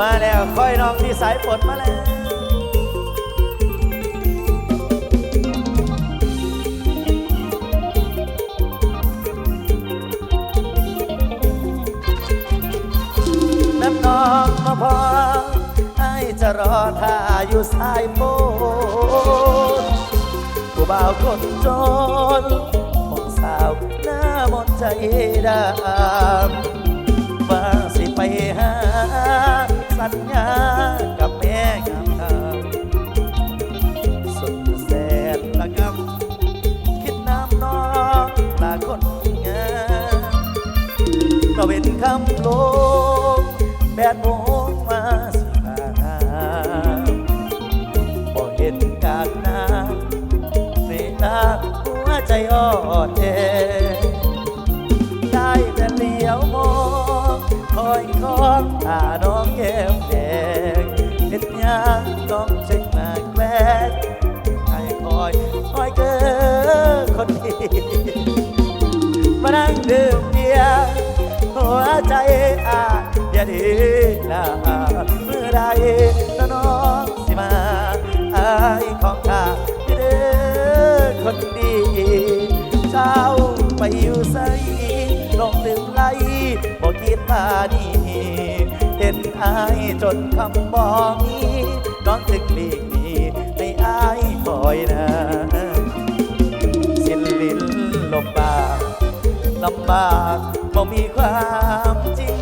มาแล้วค่อยน้องที่สายฝนมาแล้วน้ำนองมาพอให้จะรอท่าอยู่สายโบนผู้บ่าวคนจนมองสาวหน้ามนใจดำ ก็เป็นคำลงแบดโมงมาสิมาหาพอเห็นกากน้ำในตาหัวใจอ่อนแอได้แต่เลี้ยวมองคอยคอนตาน้องแก้มแดงเห็นยางน้องเช็คมาแกล้งให้คอยคอยเกินคนดีมานั่งดื่ม ใจอาอย่าดีนะเมื่อใดน้องสิมาอายของข้าเด้อคนดีเจ้าไปอยู่ใส่ลงลืมไหลบอกคิดมานี่เห็นอายจนคำบอกนี้น้องถึงหลีกนีให้อายคอยนะสิ้นลิ้นลมปากลำบาก บ่มีความจริง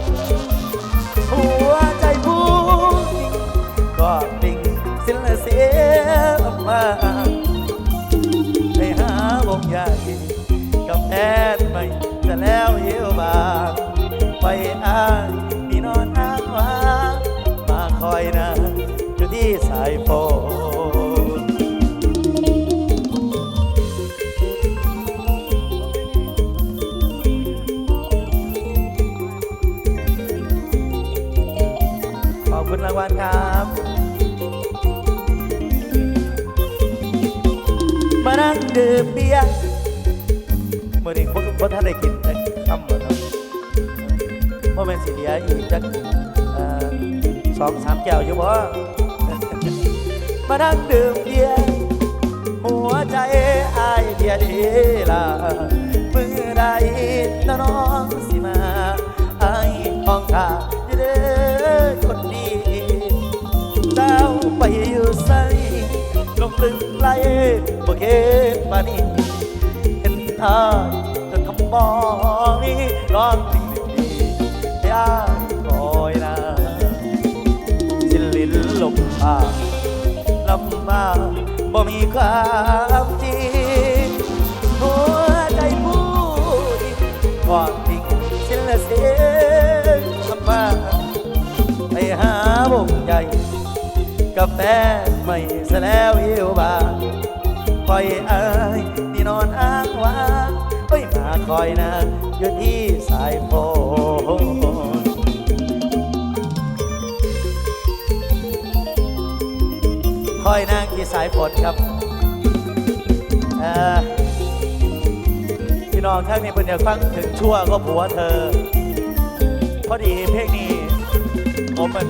หัวใจผู้หญิงก็ดิ่งสิ้นละเสียมาไปหาวงใหญ่กับแอดไม่จะแล้วเยี่ยวบางไปอ้างพี่นอนอ้างว้างมาคอยนะอยู่ที่สายฝน คุณรางวัลครับมานั่งดื่มเบียร์เมื่อนี้พวกพวกท่านได้กินแต่คำเหมือนว่าเป็นสีเหลียอีกจักสองสามแก้วอยู่บ่มานั่งดื่มเบียร์หัวใจอายเดียร์ดีล่ะเมื่อใดน้องสิมาอายของข้า ลึกไหลบ่เก็บปานี้เห็นทางจนคำบอกนี้ร้องจริงดียากคอยนะสิลิ้นลมปากลำบากบ่มีความจริง วเยวบางคอยอายที่นอนอ้างว้างเอ้ยมาคอยนางอยู่ที่สายโพคอยนางที่สายฝนครับพี่น้องท่านนี้เป็นอยากฟังถึงชั่วก็ผัวเธอ พอดีเพลงนี้ผมมัน